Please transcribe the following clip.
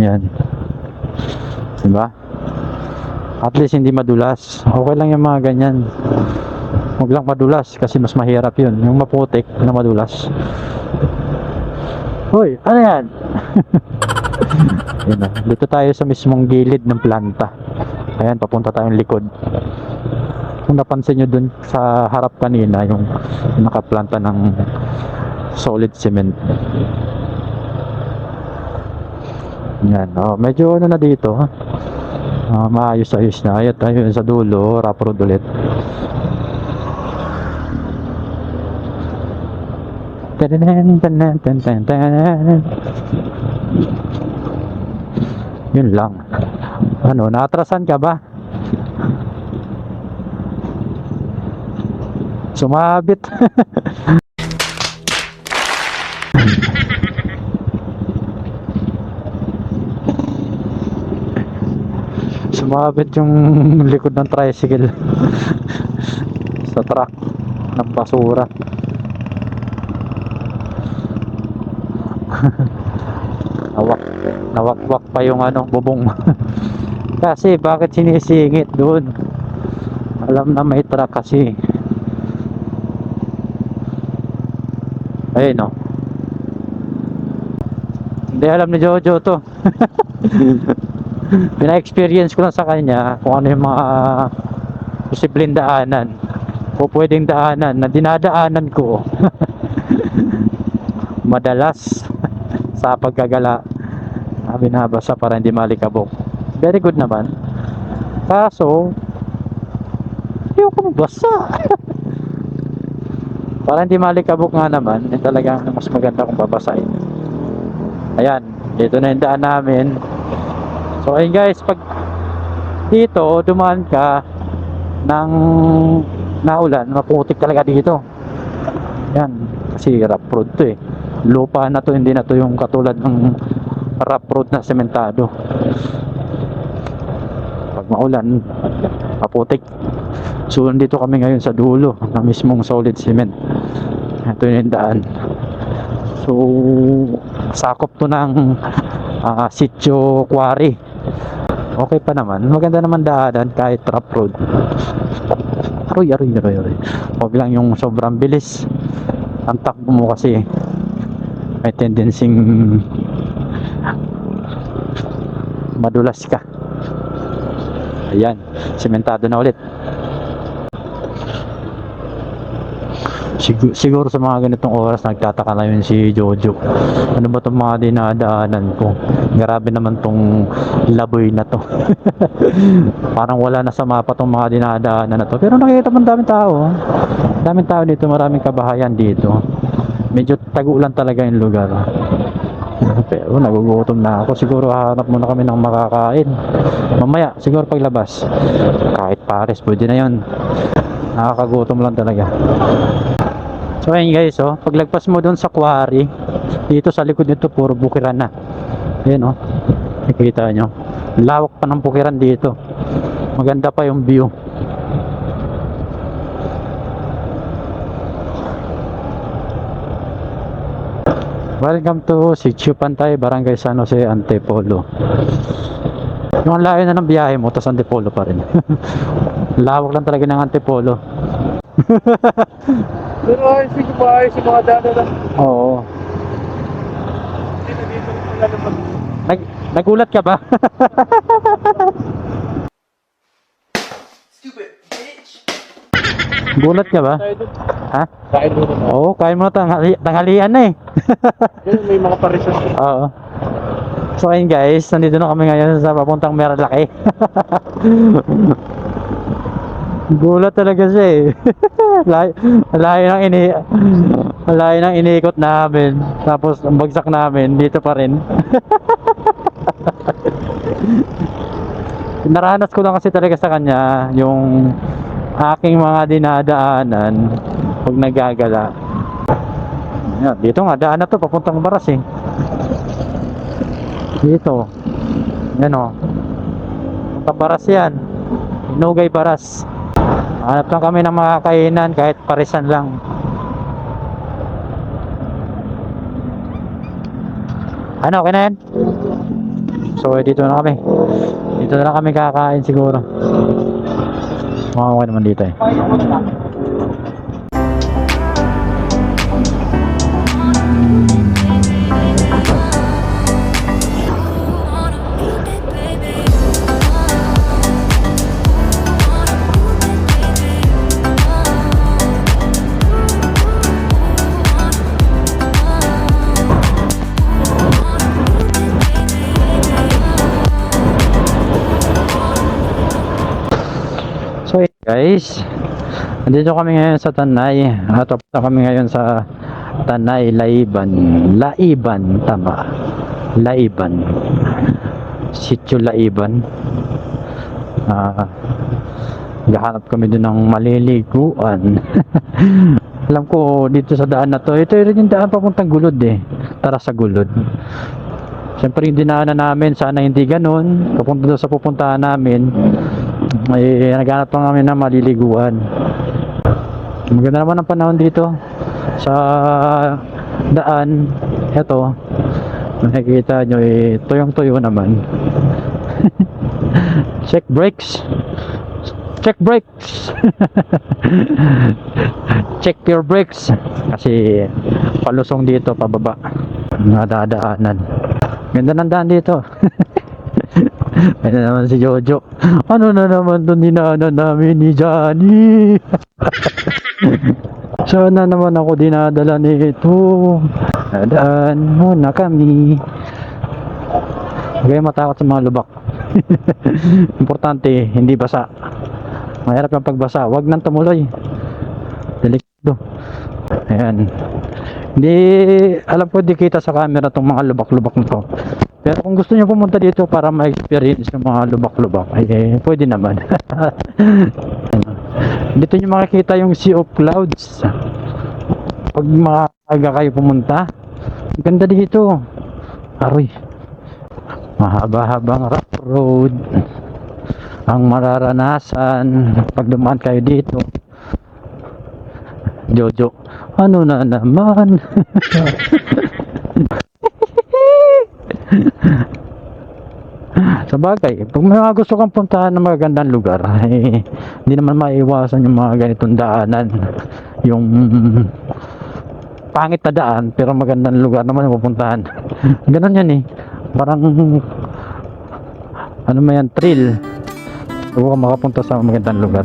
Yan. Diba? At least hindi madulas. Okay lang yung mga ganyan. Huwag lang madulas kasi mas mahirap yun. Yung maputik na madulas. Hoy, ano yan? Yan na. Dito tayo sa mismong gilid ng planta. Ayan, papunta tayong likod. Kung napansin nyo dun sa harap kanina, yung nakaplanta ng solid cement. Yan, oh, medyo ano na dito. Ah, maayos-ayos na. Ayat tayo sa dulo, rough road ulit. Yun lang. Ano, naatrasan ka ba? Sumabit. Sumabit yung likod ng tricycle. Sa truck ng basura. nawak nawakwak pa yung ano bubong. Kasi bakit sinisingit doon? Alam na may truck kasi. Ayun no hindi alam ni Jojo to pina-experience ko lang sa kanya kung ano yung mga posibleng daanan o pwedeng daanan na dinadaanan ko. Madalas sa pagkagala na binabasa para hindi malikabok. Very good naman. Kaso ayoko mabasa para hindi malikabok nga naman eh, talagang mas maganda kung babasahin. Ayan dito na yung daan namin so ayun guys pag dito dumaan ka ng naulan maputik talaga dito. Yan kasi rough road to eh. Lupa na to hindi na to yung katulad ng rough road na sementado. Pag maulan maputik. So dito kami ngayon sa dulo na mismong solid cement. Ito yung daan. So sakop to ng ah, sitio quarry okay pa naman. Maganda naman daanan kahit rough road. Aroy aroy aroy aroy. Huwag lang yung sobrang bilis. Ang takbo mo kasi may tendency madulas ka. Ayan sementado na ulit Sigur, siguro sa mga ganitong oras nagtataka na yun si Jojo. Ano ba itong mga dinadaanan ko? Grabe naman tong laboy na to. Parang wala na sa mapa tong mga dinadaanan na to. Pero nakikita mo daming tao ah. daming tao dito maraming kabahayan dito. Medyo tagulan talaga yung lugar. Pero nagugutom na ako. Siguro hahanap muna kami ng makakain. Mamaya siguro paglabas. Kahit pares pwede na yun. Nakakagutom lang talaga so ayun guys oh paglagpas mo doon sa quarry dito sa likod nito puro bukiran na ayan oh nakikita nyo lawak pa ng bukiran dito maganda pa yung view Welcome to Sitio Pantay, Barangay San Jose, Antipolo. Yung layo na ng biyahe mo, tapos Antipolo pa rin. Lawak lang talaga ng Antipolo. Pero ayos yung maayos yung mga daan na Oo. Hindi na dito wala naman. Nag nagulat ka ba? Stupid bitch. Gulat ka ba? Tayo. Ha? Kain mo naman. Oo, kain mo na tanghali tanghalian na eh. Yan, may mga parisan. Oo. So ayun guys, nandito na kami ngayon sa papuntang Meralaki. Gulat talaga siya eh. layo, ng ini layo ng iniikot namin. Tapos ang bagsak namin dito pa rin. Naranas ko lang kasi talaga sa kanya yung aking mga dinadaanan pag nagagala. Yan, dito nga daan na to papuntang Baras eh. Dito. Yan o. Punta Baras yan. Inugay Baras. Hanap lang kami ng mga kainan kahit parisan lang. Ano, okay na yan? So, dito na kami. Dito na lang kami kakain siguro. Makakawa naman dito eh. Guys, nandito kami ngayon sa Tanay. At na kami ngayon sa Tanay, Laiban. Laiban, tama. Laiban. Sityo Laiban. Ah, gahanap kami doon ng maliliguan. Alam ko dito sa daan na to, ito rin yung daan papuntang gulod eh. Tara sa gulod. Siyempre yung dinaanan namin, sana hindi ganun. Papunta sa pupuntahan namin, may naghanap pa kami ng maliliguan. Maganda naman ang panahon dito sa daan. Ito, nakikita nyo eh, tuyong-tuyo naman. Check brakes. Check brakes. Check your brakes. Kasi palusong dito, pababa. Nadadaanan. Ganda ng daan dito. Ano naman si Jojo. Ano na naman doon dinaanan namin ni Johnny? Sana naman ako dinadala nito. Dadaan muna kami. Huwag kayong matakot sa mga lubak. Importante, hindi basa. Mahirap yung pagbasa. Huwag nang tumuloy. Delikado. Ayan. Hindi, alam ko di kita sa camera tong mga lubak-lubak na to. Pero kung gusto niyo pumunta dito para ma-experience yung mga lubak-lubak, ay eh, pwede naman. dito niyo makikita yung Sea of Clouds. Pag maaga kayo pumunta, ganda dito. Aroy. Mahaba-habang rough road. Ang mararanasan pag dumaan kayo dito. Jojo, ano na naman? Sa bagay, pag may mga gusto kang puntahan ng magandang lugar, eh, hindi naman maiwasan yung mga ganitong daanan. Yung pangit na daan, pero magandang lugar naman yung pupuntahan. Ganon yan eh. Parang, ano man yan, thrill. Huwag ka makapunta sa magandang lugar.